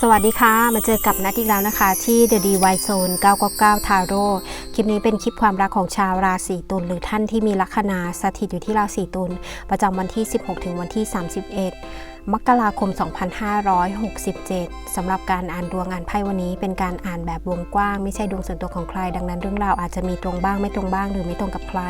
สวัสดีค่ะ มาเจอกับนัดอีกแล้วนะคะ ที่ The d y Zone 999 Tarot คลิปนี้เป็นคลิปความรักของชาวราศีตุลหรือท่านที่มีลัคนาสถิตอยู่ที่ราศีตุลประจำวันที่ 16 ถึงวันที่ 31 มกราคม 2567สำหรับการอ่านดวงงานไพ่วันนี้ เป็นการอ่านแบบวงกว้าง ไม่ใช่ดวงส่วนตัวของใคร ดังนั้นเรื่องราวอาจจะมีตรงบ้างไม่ตรงบ้าง หรือไม่ตรงกับใคร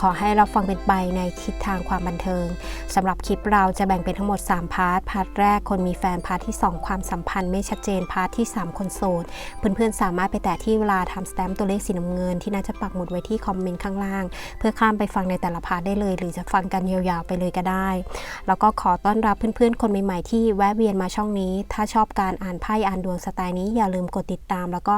ขอให้เราฟังเป็นไปในทิศทางความบันเทิงสำหรับคลิปเราจะแบ่งเป็นทั้งหมด 3 พาร์ท พาร์ทแรกคนมีแฟน พาร์ทที่ 2 ความสัมพันธ์ไม่ชัดเจน พาร์ทที่ 3 คนโสด เพื่อนๆสามารถไปแตะที่เวลาทำสแตมป์ตัวเลขสีน้ำเงินที่น่าจะปักหมุดไว้ที่คอมเมนต์ข้างล่าง เพื่อข้ามไปฟังในแต่ละพาร์ทได้เลย หรือจะฟังกันยาวๆไปเลยก็ได้ แล้วก็ขอต้อนรับเพื่อนๆ คนใหม่ๆ ที่แวะเวียนมาช่องนี้ ถ้าชอบการอ่านไพ่อ่านดวงสไตล์นี้อย่าลืมกดติดตาม แล้วก็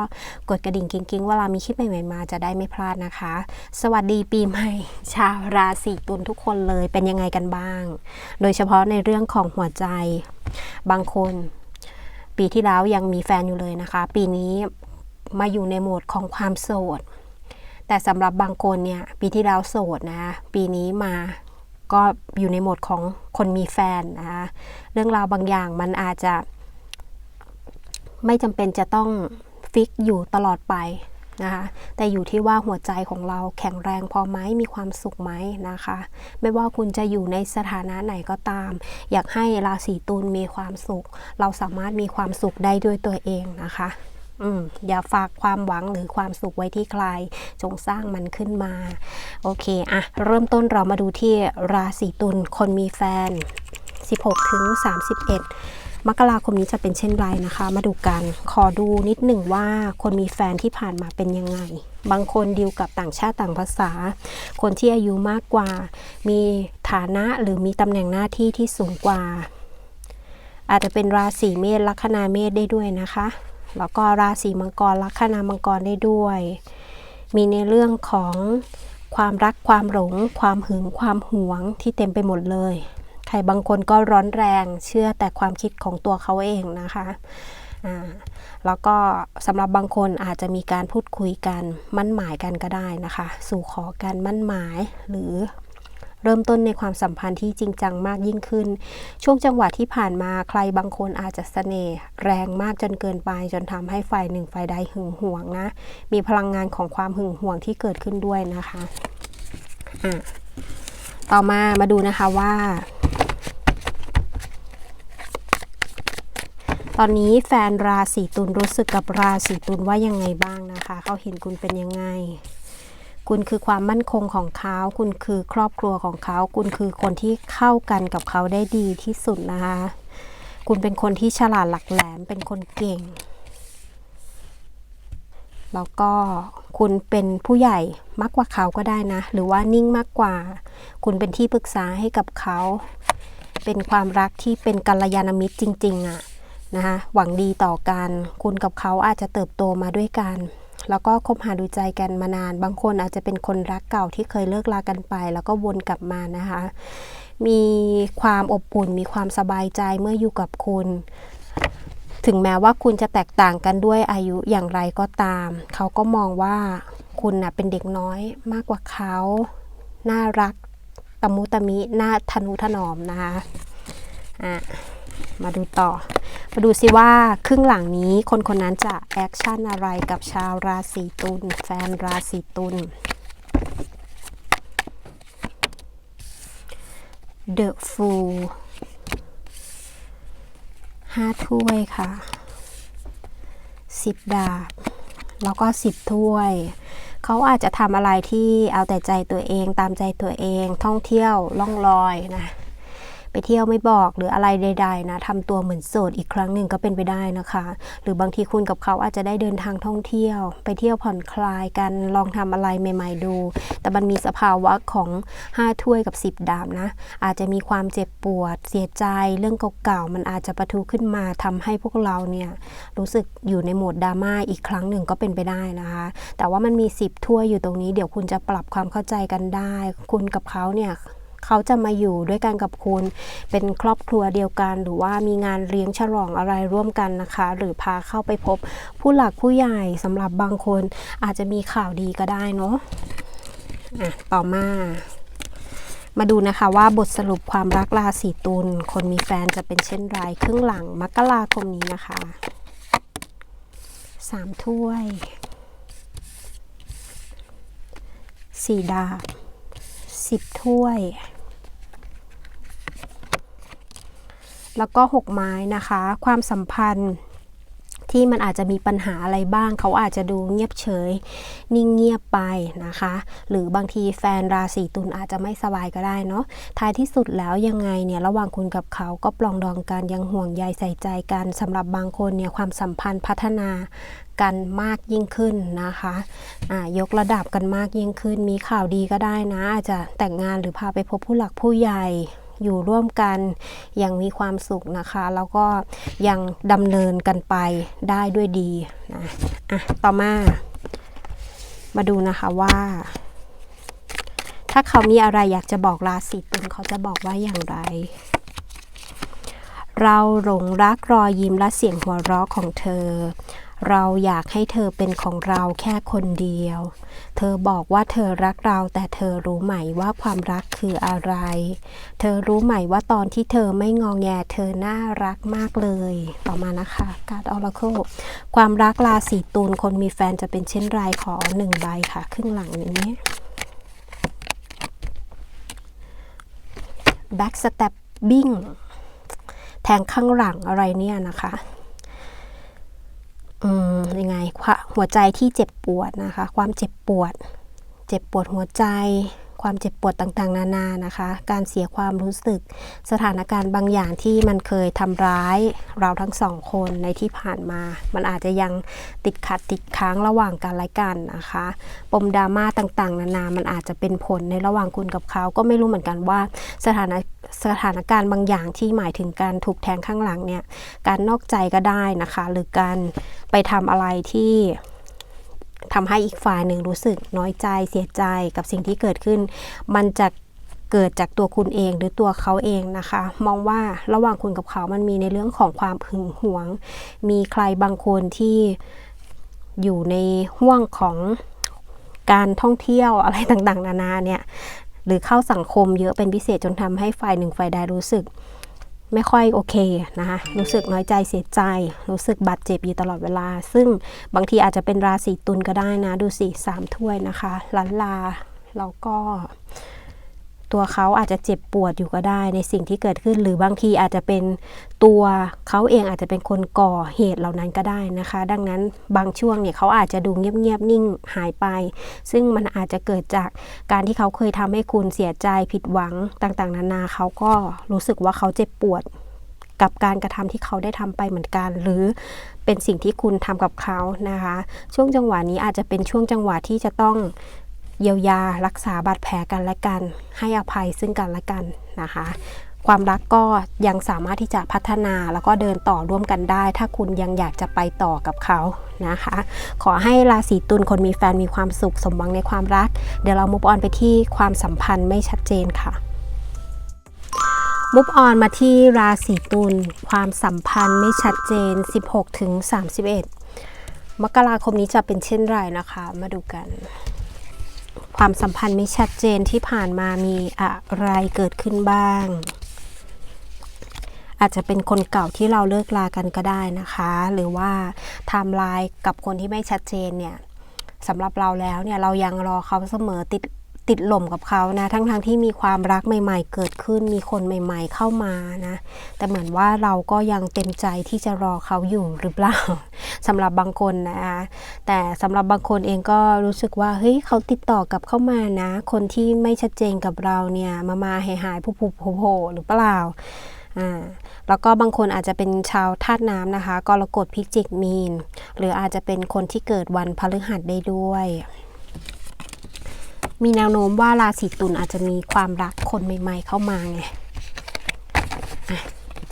กดกระดิ่งกิ๊งๆเวลามีคลิปใหม่ๆมาจะได้ไม่พลาดนะคะ สวัสดีปีใหม่ ชาวราศีตุลทุกคนเลยเป็นยังไงกันบ้าง โดยเฉพาะในเรื่องของหัวใจ บางคน ปีที่แล้วยังมีแฟนอยู่เลยนะคะ ปีนี้มาอยู่ในโหมดของความโสดแต่สำหรับบางคนเนี่ยปีที่แล้วโสดนะ ปีนี้มา ก็อยู่ในโหมดของคนมีแฟนนะคะเรื่องราวบางอย่างมันอาจจะ ไม่จำเป็นจะต้องฟิกอยู่ตลอดไปนะคะแต่อยู่ที่ว่าหัวใจของเราแข็งแรงพอไหมมีความสุขไหมนะคะ ไม่ว่าคุณจะอยู่ในสถานะไหนก็ตาม อยากให้ราศีตุลมีความสุข เราสามารถมีความสุขได้ด้วยตัวเองนะคะ อืมอย่าฝากความหวังหรือความสุขไว้ที่ใคร จงสร้างมันขึ้นมา โอเคอะเริ่มต้นเรามาดูที่ราศีตุลคนมีแฟน 16 ถึง 31 มกราคมนี้จะเป็นเช่นไรนะคะ มาดูกันขอดูนิดหนึ่งว่าคนมีแฟนที่ผ่านมาเป็นยังไง บางคนดีลกับต่างชาติต่างภาษา คนที่อายุมากกว่า มีฐานะหรือมีตำแหน่งหน้าที่ที่สูงกว่า อาจจะเป็นราศีเมษลัคนาเมษได้ด้วยนะคะ แล้วก็ราศีมังกรลัคนามังกรได้ด้วย มีในเรื่องของความรักความหลง ความหึงความหวงที่เต็มไปหมดเลย ใครบางคนก็ร้อนแรงเชื่อแต่ความคิดของตัวเขาเองนะคะแล้วก็สำหรับบางคนอาจจะมีการพูดคุยกันมั่นหมายกันก็ได้นะคะ สู่ขอการมั่นหมายหรือ เริ่มต้นในความสัมพันธ์ที่จริงจังมากยิ่งขึ้น ช่วงจังหวะที่ผ่านมาใครบางคนอาจจะเสน่ห์แรงมากจนเกินไป จนทำให้ฝ่ายหนึ่งฝ่ายใดหึงหวงนะ มีพลังงานของความหึงหวงที่เกิดขึ้นด้วยนะคะอะต่อมามาดูนะคะว่าตอนนี้แฟนราศีตุลรู้สึกกับราศีตุลว่ายังไงบ้างนะคะ เขาเห็นคุณเป็นยังไง คุณคือความมั่นคงของเขา คุณคือครอบครัวของเขา คุณคือคนที่เข้ากันกับเขาได้ดีที่สุดนะคะ คุณเป็นคนที่ฉลาดหลักแหลม เป็นคนเก่ง แล้วก็คุณเป็นผู้ใหญ่มากกว่าเขาก็ได้นะ หรือว่านิ่งมากกว่า คุณเป็นที่ปรึกษาให้กับเขา เป็นความรักที่เป็นกัลยาณมิตรจริง ๆอะนะคะ หวังดีต่อกัน คุณกับเขาอาจจะเติบโตมาด้วยกัน แล้วก็คบหาดูใจกันมานาน บางคนอาจจะเป็นคนรักเก่าที่เคยเลิกลากันไป แล้วก็วนกลับมานะคะ มีความอบอุ่น มีความสบายใจเมื่ออยู่กับคุณ ถึงแม้ว่าคุณจะแตกต่างกันด้วยอายุอย่างไรก็ตาม เขาก็มองว่าคุณน่ะเป็นเด็กน้อยมากกว่าเขา น่ารักตะมุตะมิ น่าทนุถนอมนะคะอะ มาดูต่อ มาดูสิว่าครึ่งหลังนี้คนคนนั้นจะแอคชั่นอะไรกับชาวราศีตุลแฟนราศีตุล The Fool ห้าถ้วยค่ะสิบดาบ แล้วก็สิบถ้วย เขาอาจจะทำอะไรที่เอาแต่ใจตัวเองตามใจตัวเองท่องเที่ยวล่องลอยนะ ไปเที่ยวไม่บอกหรืออะไรใด ๆ นะทำตัวเหมือนโสดอีกครั้งหนึ่งก็เป็นไปได้นะคะ หรือบางทีคุณกับเขาอาจจะได้เดินทางท่องเที่ยว ไปเที่ยวผ่อนคลายกันลองทำอะไรใหม่ ๆ ดู แต่มันมีสภาวะของ 5 ถ้วยกับ 10 ดาบนะ อาจจะมีความเจ็บปวด เสียใจเรื่องเก่าๆมันอาจจะประทุขึ้นมาทำให้พวกเราเนี่ยรู้สึกอยู่ในโหมดดราม่าอีกครั้งหนึ่งก็เป็นไปได้นะคะ แต่ว่ามันมี 10 ถ้วยอยู่ตรงนี้เดี๋ยวคุณจะปรับความเข้าใจกันได้ คุณกับเขาเนี่ย เขาจะมาอยู่ด้วยกันกับคุณ เป็นครอบครัวเดียวกัน หรือว่ามีงานเลี้ยงฉลองอะไรร่วมกันนะคะ หรือพาเข้าไปพบผู้หลักผู้ใหญ่สำหรับบางคนอาจจะมีข่าวดีก็ได้เนาะอะต่อมามาดูนะคะว่าบทสรุปความรักราศีตุลคนมีแฟนจะเป็นเช่นไรครึ่งหลังมกราคมนี้นะคะสามถ้วยสี่ดาบสิบถ้วย แล้วก็หกไม้นะคะ ความสัมพันธ์ที่มันอาจจะมีปัญหาอะไรบ้าง เขาอาจจะดูเงียบเฉย นิ่งเงียบไปนะคะ หรือบางทีแฟนราศีตุลอาจจะไม่สบายก็ได้เนาะท้ายที่สุดแล้วยังไงเนี่ยระหว่างคุณกับเขาก็ปลองดองกันยังห่วงใยใส่ใจกันสำหรับบางคนเนี่ยความสัมพันธ์พัฒนากันมากยิ่งขึ้นนะคะอ่ายกระดับกันมากยิ่งขึ้น มีข่าวดีก็ได้นะ อาจจะแต่งงานหรือพาไปพบผู้หลักผู้ใหญ่ อยู่ร่วมกันอย่างมีความสุขนะคะ แล้วก็ยังดำเนินกันไปได้ด้วยดีนะอะต่อมา มาดูนะคะว่า ถ้าเขามีอะไรอยากจะบอกราศีตุลเขาจะบอกว่าอย่างไรเราหลงรักรอยยิ้มและเสียงหัวเราะของเธอ เราอยากให้เธอเป็นของเราแค่คนเดียว เธอบอกว่าเธอรักเราแต่เธอรู้ไหมว่าความรักคืออะไร เธอรู้ไหมว่าตอนที่เธอไม่งองแงเธอน่ารักมากเลย ต่อมานะคะการออราเคิลความรักราศีตุลคนมีแฟนจะเป็นเช่นไรขอหนึ่งใบค่ะครึ่งหลังนี้ back stabbing แทงข้างหลังอะไรเนี่ยนะคะ ยังไงหัวใจที่เจ็บปวดนะคะ ความเจ็บปวด เจ็บปวดหัวใจ ความเจ็บปวดต่างๆ นานานะคะ การเสียความรู้สึก สถานการณ์บางอย่างที่มันเคยทำร้ายเราทั้งสองคนในที่ผ่านมา มันอาจจะยังติดขัดติดค้างระหว่างกันและกันนะคะ ปมดราม่าต่างๆ นานา มันอาจจะเป็นผลในระหว่างคุณกับเขาก็ไม่รู้เหมือนกันว่าสถานะสถานการณ์บางอย่างที่หมายถึงการถูกแทงข้างหลังเนี่ย การนอกใจก็ได้นะคะ หรือการไปทำอะไรที่ ทำให้อีกฝ่ายหนึ่งรู้สึกน้อยใจเสียใจกับสิ่งที่เกิดขึ้น มันจะเกิดจากตัวคุณเองหรือตัวเขาเองนะคะ มองว่าระหว่างคุณกับเขามันมีในเรื่องของความหึงหวง มีใครบางคนที่อยู่ในห่วงของการท่องเที่ยวอะไรต่างๆ นานาเนี่ยหรือเข้าสังคมเยอะเป็นพิเศษจนทำให้ฝ่ายหนึ่งฝ่ายใดรู้สึก ไม่ค่อยโอเคนะคะรู้สึกน้อยใจเสียใจ รู้สึกบาดเจ็บอยู่ตลอดเวลา ซึ่งบางทีอาจจะเป็นราศีตุลก็ได้นะ ดูสิสามถ้วยนะคะลันลาแล้วก็ ตัวเขาอาจจะเจ็บปวดอยู่ก็ได้ในสิ่งที่เกิดขึ้น หรือบางทีอาจจะเป็นตัวเขาเองอาจจะเป็นคนก่อเหตุเหล่านั้นก็ได้นะคะ ดังนั้นบางช่วงเนี่ยเขาอาจจะดูเงียบๆนิ่งหายไป ซึ่งมันอาจจะเกิดจากการที่เขาเคยทำให้คุณเสียใจผิดหวังต่างๆ นานาเขาก็รู้สึกว่าเขาเจ็บปวดกับการกระทำที่เขาได้ทำไปเหมือนกัน หรือเป็นสิ่งที่คุณทำกับเขานะคะ ช่วงจังหวะนี้อาจจะเป็นช่วงจังหวะที่จะต้อง เยียวยารักษาบาดแผลกันและกัน ให้อภัยซึ่งกันและกันนะคะ ความรักก็ยังสามารถที่จะพัฒนาแล้วก็เดินต่อร่วมกันได้ ถ้าคุณยังอยากจะไปต่อกับเขานะคะ ขอให้ราศีตุลคนมีแฟนมีความสุขสมหวังในความรัก เดี๋ยวเรามุฟออนไปที่ความสัมพันธ์ไม่ชัดเจนค่ะมุฟออนมาที่ราศีตุลความสัมพันธ์ไม่ชัดเจน 16-31 มกราคมนี้จะเป็นเช่นไรนะคะ มาดูกัน ความสัมพันธ์ไม่ชัดเจนที่ผ่านมามีอะไรเกิดขึ้นบ้าง อาจจะเป็นคนเก่าที่เราเลิกลากันก็ได้นะคะ หรือว่าไทม์ไลน์กับคนที่ไม่ชัดเจนเนี่ยสำหรับเราแล้วเนี่ยเรายังรอเขาเสมอติด ติดหล่มกับเขานะ ทั้งๆทที่มีความรักใหม่ ๆ เกิดขึ้นมีคนใหม่ ๆ เข้ามานะ แต่เหมือนว่าเราก็ยังเต็มใจที่จะรอเขาอยู่หรือเปล่าสำหรับบางคนนะคะแต่สำหรับบางคนเองก็รู้สึกว่าเฮ้ยเขาติดต่อกับเข้ามานะ คนที่ไม่ชัดเจนกับเราเนี่ยมามาหายหายผู้ผู้โผล่หรือเปล่าอ่าแล้วก็บางคนอาจจะเป็นชาวธาตุน้ำนะคะกรกฎพิจิกมีน หรืออาจจะเป็นคนที่เกิดวันพฤหัสได้ด้วย มีแนวโน้มว่าราศีตุลอาจจะมีความรักคนใหม่ ๆ เข้ามาไง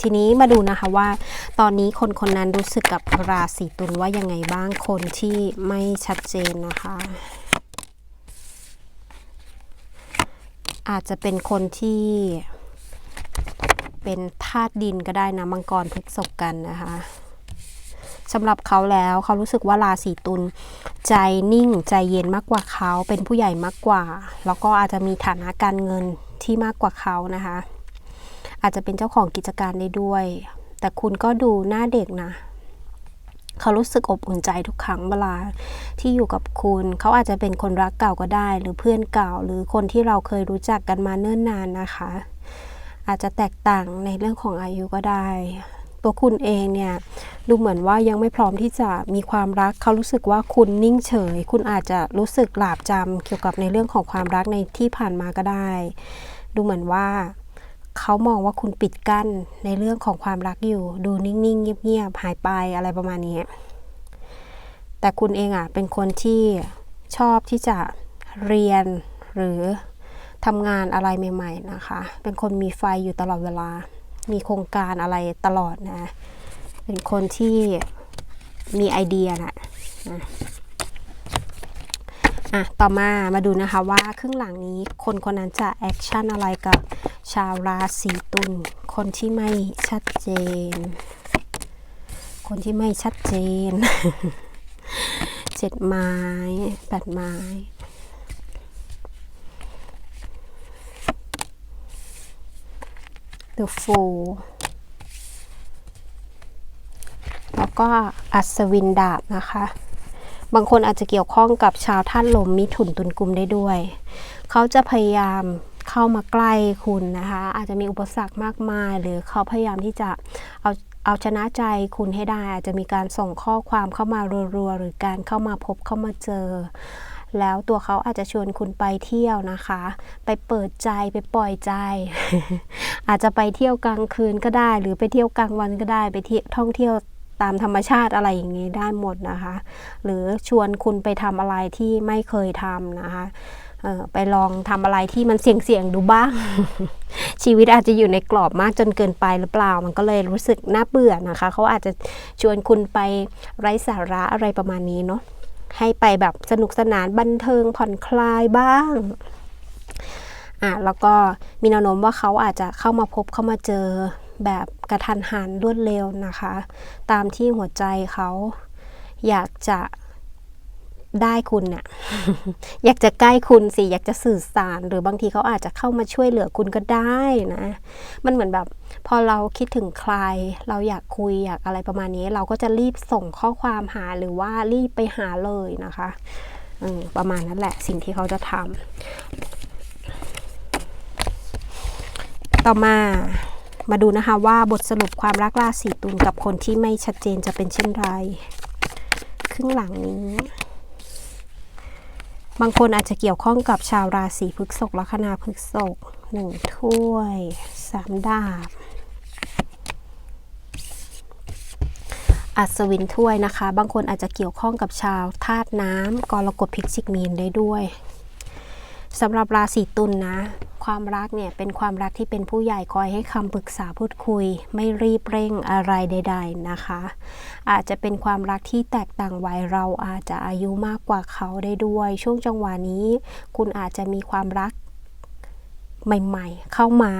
ทีนี้มาดูนะคะว่า ตอนนี้คนคนนั้นรู้สึกกับราศีตุลว่ายังไงบ้างคนที่ไม่ชัดเจนนะคะ อาจจะเป็นคนที่เป็นธาตุดินก็ได้นะมังกรพฤษภกันนะคะ สำหรับเขาแล้วเขารู้สึกว่าราศีตุลใจนิ่งใจเย็นมากกว่าเขาเป็นผู้ใหญ่มากกว่า แล้วก็อาจจะมีฐานะการเงินที่มากกว่าเขานะคะ อาจจะเป็นเจ้าของกิจการได้ด้วย แต่คุณก็ดูหน้าเด็กนะเขารู้สึกอบอุ่นใจทุกครั้งเวลาที่อยู่กับคุณ เขาอาจจะเป็นคนรักเก่าก็ได้ หรือเพื่อนเก่า หรือคนที่เราเคยรู้จักกันมาเนิ่นนานนะคะ อาจจะแตกต่างในเรื่องของอายุก็ได้ ตัวคุณเองเนี่ยดูเหมือนว่ายังไม่พร้อมที่จะมีความรักเขารู้สึกว่าคุณนิ่งเฉย คุณอาจจะรู้สึกหลาบจำเกี่ยวกับในเรื่องของความรักในที่ผ่านมาก็ได้ ดูเหมือนว่าเขามองว่าคุณปิดกั้นในเรื่องของความรักอยู่ ดูนิ่งๆเงียบๆหายไปอะไรประมาณนี้แต่คุณเองอะเป็นคนที่ชอบที่จะเรียนหรือทำงานอะไรใหม่ ๆ นะคะ เป็นคนมีไฟอยู่ตลอดเวลา มีโครงการอะไรตลอดนะ เป็นคนที่มีไอเดียนะอะ ต่อมามาดูนะคะว่าครึ่งหลังนี้คนคนนั้นจะแอคชั่นอะไรกับชาวราศีตุล คนที่ไม่ชัดเจน คนที่ไม่ชัดเจน เจ็ดไม้แปดไม้ The Fool แล้วก็อัศวินดาบนะคะ บางคนอาจจะเกี่ยวข้องกับชาวท่านลมมิถุนตุนกลุ่มได้ด้วย เขาจะพยายามเข้ามาใกล้คุณนะคะ อาจจะมีอุปสรรคมากมาย หรือเขาพยายามที่จะเอาเอาชนะใจคุณให้ได้ อาจจะมีการส่งข้อความเข้ามารัวๆหรือการเข้ามาพบเข้ามาเจอ แล้วตัวเขาอาจจะชวนคุณไปเที่ยวนะคะ ไปเปิดใจไปปล่อยใจ อาจจะไปเที่ยวกลางคืนก็ได้ หรือไปเที่ยวกลางวันก็ได้ ไปเที่ยวท่องเที่ยวตามธรรมชาติอะไรอย่างนี้ได้หมดนะคะ หรือชวนคุณไปทำอะไรที่ไม่เคยทำนะคะไปลองทำอะไรที่มันเสี่ยงๆดูบ้าง ชีวิตอาจจะอยู่ในกรอบมากจนเกินไปหรือเปล่า มันก็เลยรู้สึกน่าเบื่อนะคะ เขาอาจจะชวนคุณไปไร้สาระอะไรประมาณนี้เนาะ ให้ไปแบบสนุกสนานบันเทิงผ่อนคลายบ้างอะแล้วก็มีแนวโน้มว่าเขาอาจจะเข้ามาพบเข้ามาเจอแบบกระทันหันรวดเร็วนะคะ ตามที่หัวใจเขาอยากจะ ได้คุณเนี่ยอยากจะใกล้คุณสิอยากจะสื่อสาร หรือบางทีเขาอาจจะเข้ามาช่วยเหลือคุณก็ได้นะ มันเหมือนแบบ พอเราคิดถึงใคร เราอยากคุยอยากอะไรประมาณนี้ เราก็จะรีบส่งข้อความหาหรือว่ารีบไปหาเลยนะคะประมาณนั้นแหละ สิ่งที่เขาจะทำต่อมามาดูนะคะว่าบทสรุปความรักราศีตุลกับคนที่ไม่ชัดเจนจะเป็นเช่นไร ครึ่งหลังนี้ บางคนอาจจะเกี่ยวข้องกับชาวราศีพฤษภลัคนาพฤษภหนึ่งถ้วยสามดาบ อัศวินถ้วยนะคะ บางคนอาจจะเกี่ยวข้องกับชาวธาตุน้ำกรกฎพิจิกมีนได้ด้วยสำหรับราศีตุลนนะ ความรักเนี่ยเป็นความรักที่เป็นผู้ใหญ่คอยให้คำปรึกษาพูดคุย ไม่รีบเร่งอะไรใด ๆนะคะ อาจจะเป็นความรักที่แตกต่างวัยเราอาจจะอายุมากกว่าเขาได้ด้วย ช่วงจังหวะนี้ คุณอาจจะมีความรักใหม่ ๆ เข้ามา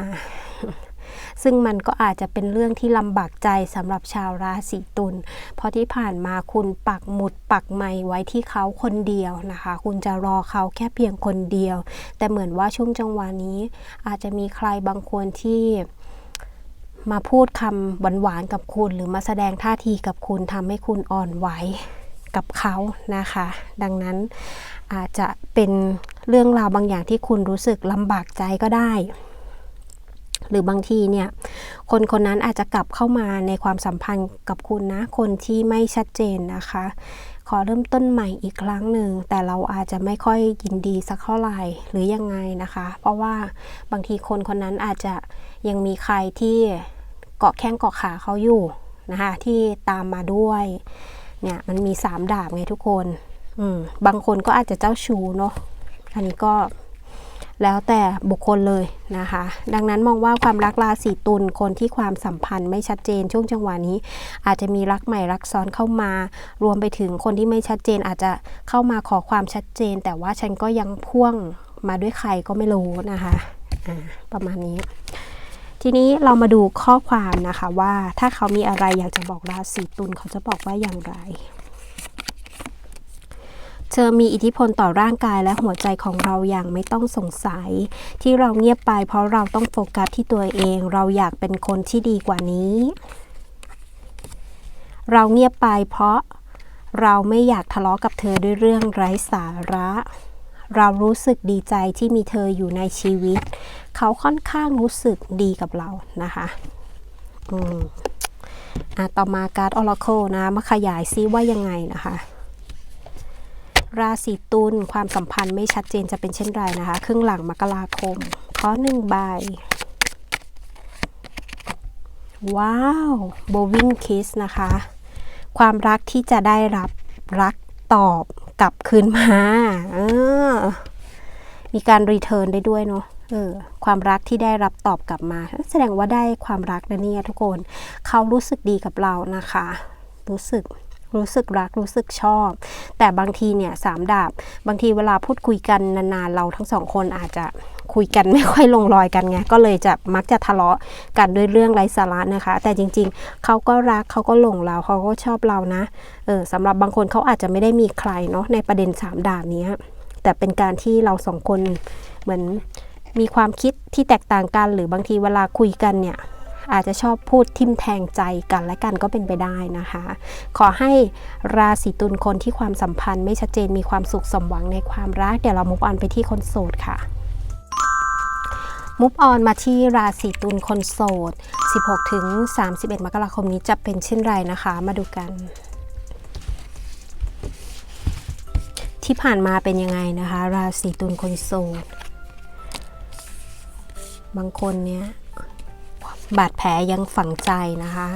ซึ่งมันก็อาจจะเป็นเรื่องที่ลำบากใจสำหรับชาวราศีตุลเพราะที่ผ่านมาคุณปักหมุดปักไมไว้ที่เขาคนเดียวนะคะ คุณจะรอเขาแค่เพียงคนเดียว แต่เหมือนว่าช่วงจังหวะนี้ อาจจะมีใครบางคนที่มาพูดคำหวานๆกับคุณ หรือมาแสดงท่าทีกับคุณทำให้คุณอ่อนไหวกับเขานะคะ ดังนั้นอาจจะเป็นเรื่องราวบางอย่างที่คุณรู้สึกลำบากใจก็ได้ หรือบางทีเนี่ยคนคนนั้นอาจจะกลับเข้ามาในความสัมพันธ์กับคุณนะ คนที่ไม่ชัดเจนนะคะ ขอเริ่มต้นใหม่อีกครั้งหนึ่ง แต่เราอาจจะไม่ค่อยยินดีสักเท่าไหร่หรือยังไงนะคะ เพราะว่าบางทีคนคนนั้นอาจจะยังมีใครที่เกาะแข้งเกาะขาเขาอยู่นะคะที่ตามมาด้วยเนี่ยมันมีสามดาบไงทุกคน อืมบางคนก็อาจจะเจ้าชู้เนาะอันนี้ก็ แล้วแต่บุคคลเลยนะคะ ดังนั้นมองว่าความรักราศีตุลคนที่ความสัมพันธ์ไม่ชัดเจนช่วงจังหวะนี้ อาจจะมีรักใหม่รักซ้อนเข้ามา รวมไปถึงคนที่ไม่ชัดเจนอาจจะเข้ามาขอความชัดเจน แต่ว่าฉันก็ยังพ่วงมาด้วยใครก็ไม่รู้นะคะอ่าประมาณนี้ ทีนี้เรามาดูข้อความนะคะว่าถ้าเขามีอะไรอยากจะบอกราศีตุลเขาจะบอกว่าอย่างไร เธอมีอิทธิพลต่อร่างกายและหัวใจของเราอย่างไม่ต้องสงสัย ที่เราเงียบไปเพราะเราต้องโฟกัสที่ตัวเอง เราอยากเป็นคนที่ดีกว่านี้ เราเงียบไปเพราะเราไม่อยากทะเลาะกับเธอด้วยเรื่องไร้สาระ เรารู้สึกดีใจที่มีเธออยู่ในชีวิต เขาค่อนข้างรู้สึกดีกับเรานะคะอืมอะต่อมาการ์ดออร์เคิลนะ มาขยายซิว่ายังไงนะคะ ราศีตุลความสัมพันธ์ไม่ชัดเจนจะเป็นเช่นไรนะคะ ครึ่งหลังมกราคมข้อหนึ่งใบ ว้าวโบวิงคิสนะคะ ความรักที่จะได้รับรักตอบกลับคืนมาเออมีการรีเทิร์นได้ด้วยเนาะเออความรักที่ได้รับตอบกลับมา แสดงว่าได้ความรักนะเนี่ยทุกคน เขารู้สึกดีกับเรานะคะ รู้สึก รู้สึกรักรู้สึกชอบ แต่บางทีเนี่ยสามดาบบางทีเวลาพูดคุยกันนานๆเราทั้งสองคนอาจจะคุยกันไม่ค่อยลงรอยกันไงก็เลยจะมักจะทะเลาะกันด้วยเรื่องไร้สาระนะคะ แต่จริงๆ เขาก็รักเขาก็หลงเราเขาก็ชอบเรานะเออสำหรับบางคนเขาอาจจะไม่ได้มีใครเนาะในประเด็นสามดาบนี้แต่เป็นการที่เราสองคนเหมือนมีความคิดที่แตกต่างกัน หรือบางทีเวลาคุยกันเนี่ย อาจจะชอบพูดทิมแทงใจกันและกันก็เป็นไปได้นะคะ ขอให้ราศีตุลคนที่ความสัมพันธ์ไม่ชัดเจนมีความสุขสมหวังในความรัก เดี๋ยวเรามุกออนไปที่คนโสดค่ะมุกออนมาที่ราศีตุลคนโสด 16 ถึง 31 มกราคมนี้จะเป็นเช่นไรนะคะ มาดูกัน ที่ผ่านมาเป็นยังไงนะคะ ราศีตุลคนโสด บางคนเนี่ย บาดแผลยังฝังใจนะคะ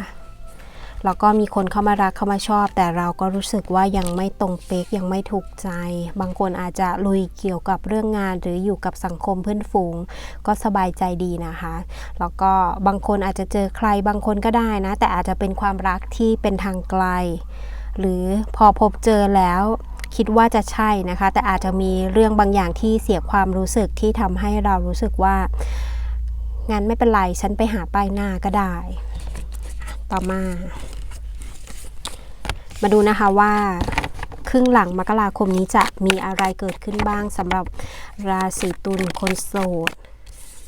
แล้วก็มีคนเข้ามารักเข้ามาชอบ แต่เราก็รู้สึกว่ายังไม่ตรงเป๊กยังไม่ถูกใจ บางคนอาจจะลุยเกี่ยวกับเรื่องงาน หรืออยู่กับสังคมเพื่อนฝูง ก็สบายใจดีนะคะ แล้วก็บางคนอาจจะเจอใครบางคนก็ได้นะ แต่อาจจะเป็นความรักที่เป็นทางไกล หรือพอพบเจอแล้วคิดว่าจะใช่นะคะ แต่อาจจะมีเรื่องบางอย่างที่เสียความรู้สึกที่ทำให้เรารู้สึกว่า งั้นไม่เป็นไร ฉันไปหาป้ายหน้าก็ได้ ต่อมา มาดูนะคะว่าครึ่งหลังมกราคมนี้จะมีอะไรเกิดขึ้นบ้างสำหรับราศีตุลคนโสด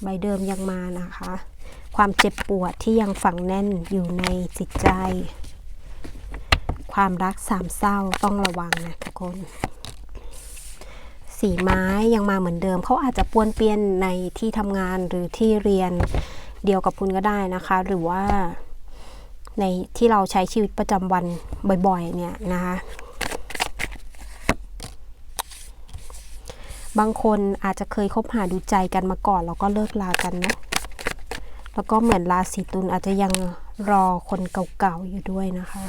ใบเดิมยังมานะคะ ความเจ็บปวดที่ยังฝังแน่นอยู่ในจิตใจ ความรักสามเศร้าต้องระวังนะทุกคน สีไม้ยังมาเหมือนเดิม เขาอาจจะปวนเปี้ยนในที่ทำงานหรือที่เรียนเดียวกับคุณก็ได้นะคะ หรือว่าในที่เราใช้ชีวิตประจำวันบ่อยๆ เนี่ยนะคะบางคนอาจจะเคยคบหาดูใจกันมาก่อน แล้วก็เลิกลากันนะ แล้วก็เหมือนราศีตุลอาจจะยังรอคนเก่าๆอยู่ด้วยนะคะ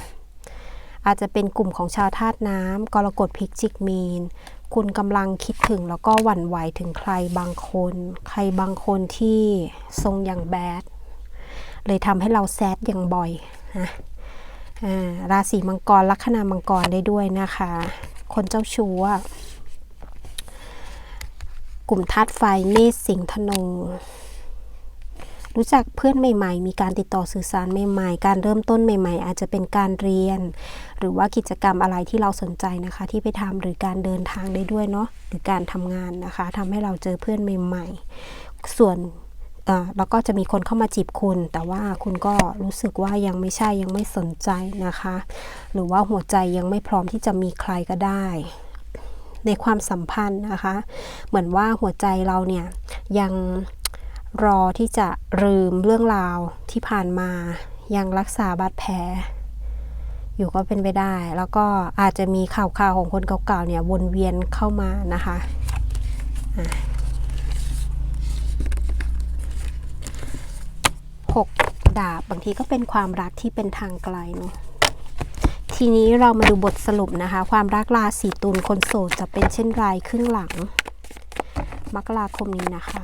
อาจจะเป็นกลุ่มของชาวธาตุน้ำกรกฎพิกจิกมีน คุณกำลังคิดถึงแล้วก็หวั่นไหวถึงใครบางคน ใครบางคนที่ทรงอย่างแบด เลยทำให้เราแซดอย่างบ่อยนะราศีมังกรลัคนามังกรได้ด้วยนะคะ คนเจ้าชู้กลุ่มธาตุไฟเมษสิงห์ธนู รู้จักเพื่อนใหม่ ๆ มีการติดต่อสื่อสารใหม่ๆ การเริ่มต้นใหม่ ๆ อาจจะเป็นการเรียน หรือว่ากิจกรรมอะไรที่เราสนใจนะคะ ที่ไปทำหรือการเดินทางได้ด้วยเนาะหรือการทำงานนะคะทำให้เราเจอเพื่อนใหม่ ๆ ส่วนอ่อแล้วก็จะมีคนเข้ามาจีบคุณ แต่ว่าคุณก็รู้สึกว่ายังไม่ใช่ยังไม่สนใจนะคะ หรือว่าหัวใจยังไม่พร้อมที่จะมีใครก็ได้ ในความสัมพันธ์นะคะ เหมือนว่าหัวใจเราเนี่ยยัง รอที่จะลืมเรื่องราวที่ผ่านมายังรักษาบาดแผลอยู่ก็เป็นไปได้ แล้วก็อาจจะมีข่าวๆของคนเก่าๆเนี่ยวนเวียนเข้ามานะคะอะหกดาบบางทีก็เป็นความรักที่เป็นทางไกลเนาะทีนี้เรามาดูบทสรุปนะคะ ความรักราศีตุลคนโสดจะเป็นเช่นไรครึ่งหลัง มกราคมนี้นะคะ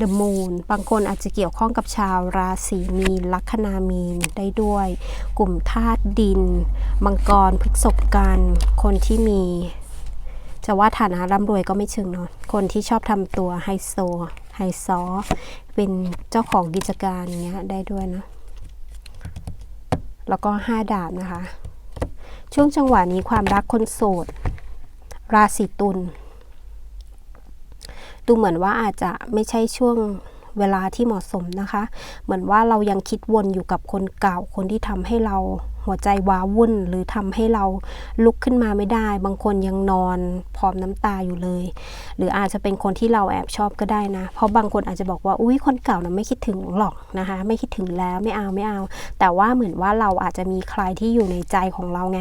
The Moon บางคนอาจจะเกี่ยวข้องกับชาวราศีมีนลัคนามีนได้ด้วย กลุ่มธาตุดิน มังกรพฤษภกันคนที่มี จะว่าฐานะร่ำรวยก็ไม่เชิงเนาะคนที่ชอบทำตัวไฮโซไฮซอเป็นเจ้าของกิจการเนี้ยได้ด้วยนะแล้วก็ห้าดาบนะคะ ช่วงจังหวะนี้ความรักคนโสด ราศีตุล ดูเหมือนว่าอาจจะไม่ใช่ช่วงเวลาที่เหมาะสมนะคะ เหมือนว่าเรายังคิดวนอยู่กับคนเก่า คนที่ทำให้เราหัวใจว้าวุ่น หรือทำให้เราลุกขึ้นมาไม่ได้ บางคนยังนอนพร้อมน้ำตาอยู่เลย หรืออาจจะเป็นคนที่เราแอบชอบก็ได้นะ เพราะบางคนอาจจะบอกว่า อุ้ยคนเก่านะไม่คิดถึงหรอกนะคะ ไม่คิดถึงแล้วไม่เอาไม่เอา แต่ว่าเหมือนว่าเราอาจจะมีใครที่อยู่ในใจของเราไง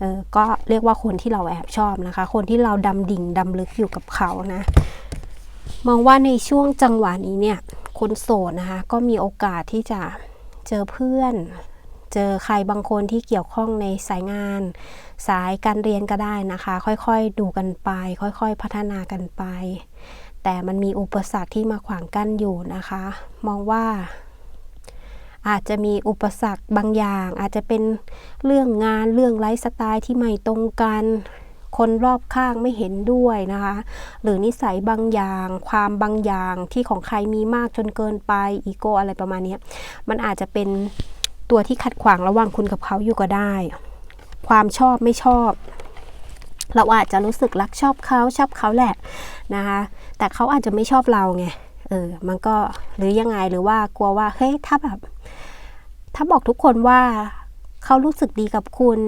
เออ ก็เรียกว่าคนที่เราแอบชอบนะคะ คนที่เราดำดิ่งดำลึกอยู่กับเขานะ มองว่าในช่วงจังหวะนี้เนี่ย คนโสดนะคะ ก็มีโอกาสที่จะเจอเพื่อน เจอใครบางคนที่เกี่ยวข้องในสายงาน สายการเรียนก็ได้นะคะ ค่อยๆดูกันไป ค่อยๆพัฒนากันไป แต่มันมีอุปสรรคที่มาขวางกั้นอยู่นะคะ มองว่าอาจจะมีอุปสรรคบางอย่าง อาจจะเป็นเรื่องงานเรื่องไลฟ์สไตล์ที่ไม่ตรงกัน คนรอบข้างไม่เห็นด้วยนะคะ หรือนิสัยบางอย่าง ความบางอย่างที่ของใครมีมากจนเกินไปอีโก้อะไรประมาณนี้มันอาจจะเป็นตัวที่ขัดขวางระหว่างคุณกับเขาอยู่ก็ได้ ความชอบไม่ชอบเราอาจจะรู้สึกรักชอบเขาชอบเขาแหละนะคะ แต่เขาอาจจะไม่ชอบเราไงเออมันก็หรือยังไงหรือว่ากลัวว่าเฮ้ยถ้าแบบ ถ้าบอกทุกคนว่าเขารู้สึกดีกับคุณ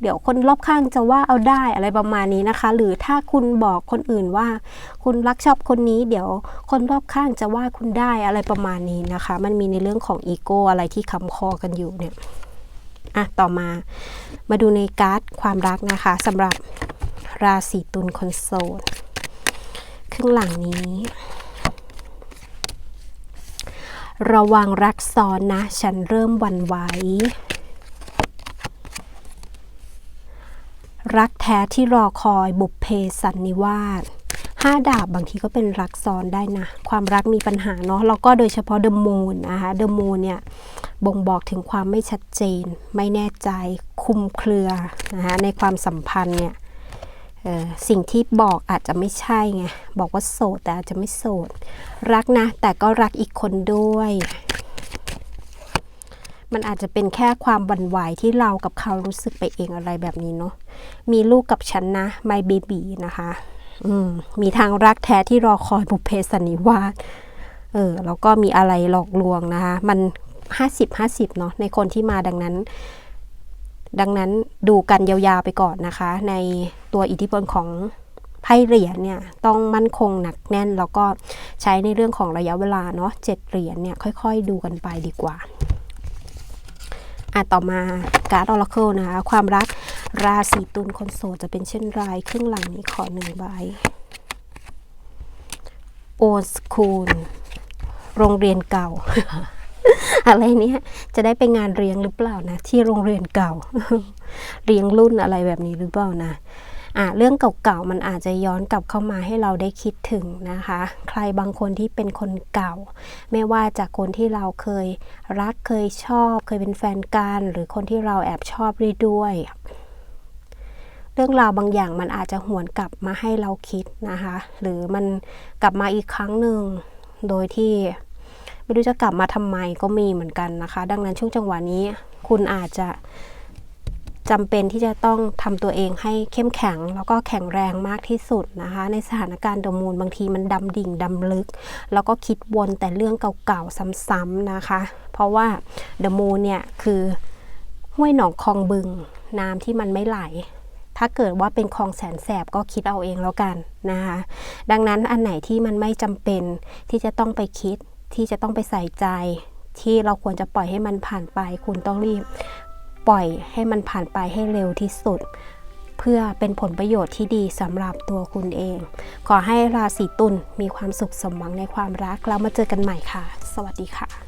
เดี๋ยวคนรอบข้างจะว่าเอาได้อะไรประมาณนี้นะคะ หรือถ้าคุณบอกคนอื่นว่า คุณรักชอบคนนี้ เดี๋ยวคนรอบข้างจะว่าคุณได้อะไรประมาณนี้นะคะ มันมีในเรื่องของอีโก้อะไรที่คำคอกันอยู่เนี่ยอะต่อมามาดูในการ์ดความรักนะคะสำหรับราศีตุลคนโสดครึ่งหลังนี้ ระวังรักซ้อนนะ ฉันเริ่มวันไหว รักแท้ที่รอคอยบุพเพสันนิวาสห้าดาบบางทีก็เป็นรักซ้อนได้นะ ความรักมีปัญหาเนาะแล้วก็โดยเฉพาะเดอะมูนนะคะเดอะมูนเนี่ยบ่งบอกถึงความไม่ชัดเจน ไม่แน่ใจคุมเครือนะคะในความสัมพันธ์เนี่ยสิ่งที่บอกอาจจะไม่ใช่ไง บอกว่าโสดแต่อาจจะไม่โสด รักนะ แต่ก็รักอีกคนด้วย มันอาจจะเป็นแค่ความบันไหวที่เรากับเขารู้สึกไปเองอะไรแบบนี้เนาะมีลูกกับฉันนะ my baby นะคะอืมมีทางรักแท้ที่รอคอยบุพเพสันนิวาสเออแล้วก็มีอะไรหลอกลวงนะคะ มันห้าสิบห้าสิบเนาะในคนที่มาดังนั้น ดังนั้นดูกันยาวๆไปก่อนนะคะ ในตัวอิทธิพลของไพ่เหรียญเนี่ยต้องมั่นคงหนักแน่น แล้วก็ใช้ในเรื่องของระยะเวลาเนาะเจ็ดเหรียญเนี่ยค่อย ๆ ดูกันไปดีกว่า อะต่อมาการ์ดออร์เคิลนะคะ ความรักราศีตุลคนโสดจะเป็นเช่นไรครึ่งหลังนี้ขอหนึ่งใบโอสคูลโรงเรียนเก่า อะไรเนี้ยจะได้ไปงานเรียงหรือเปล่านะ ที่โรงเรียนเก่า เรียงรุ่นอะไรแบบนี้หรือเปล่านะ อะเรื่องเก่าๆมันอาจจะย้อนกลับเข้ามาให้เราได้คิดถึงนะคะ ใครบางคนที่เป็นคนเก่า ไม่ว่าจากคนที่เราเคยรักเคยชอบ เคยเป็นแฟนกันหรือคนที่เราแอบชอบด้วยเรื่องราวบางอย่างมันอาจจะหวนกลับมาให้เราคิดนะคะ หรือมันกลับมาอีกครั้งหนึ่งโดยที่ไม่รู้จะกลับมาทำไมก็มีเหมือนกันนะคะ ดังนั้นช่วงจังหวะนี้คุณอาจจะ จำเป็นที่จะต้องทำตัวเองให้เข้มแข็ง แล้วก็แข็งแรงมากที่สุดนะคะ ในสถานการณ์ดมูลบางทีมันดำดิ่งดำลึก แล้วก็คิดวนแต่เรื่องเก่าๆซ้ำๆนะคะ เพราะว่าดมูนเนี่ยคือห้วยหนองคลองบึงน้ำที่มันไม่ไหล ถ้าเกิดว่าเป็นคลองแสนแสบก็คิดเอาเองแล้วกันนะคะ ดังนั้นอันไหนที่มันไม่จำเป็นที่จะต้องไปคิดที่จะต้องไปใส่ใจที่เราควรจะปล่อยให้มันผ่านไป คุณต้องรีบ ปล่อยให้มันผ่านไปให้เร็วที่สุด เพื่อเป็นผลประโยชน์ที่ดีสำหรับตัวคุณเอง ขอให้ราศีตุลมีความสุขสมหวังในความรักแล้วมาเจอกันใหม่ค่ะ สวัสดีค่ะ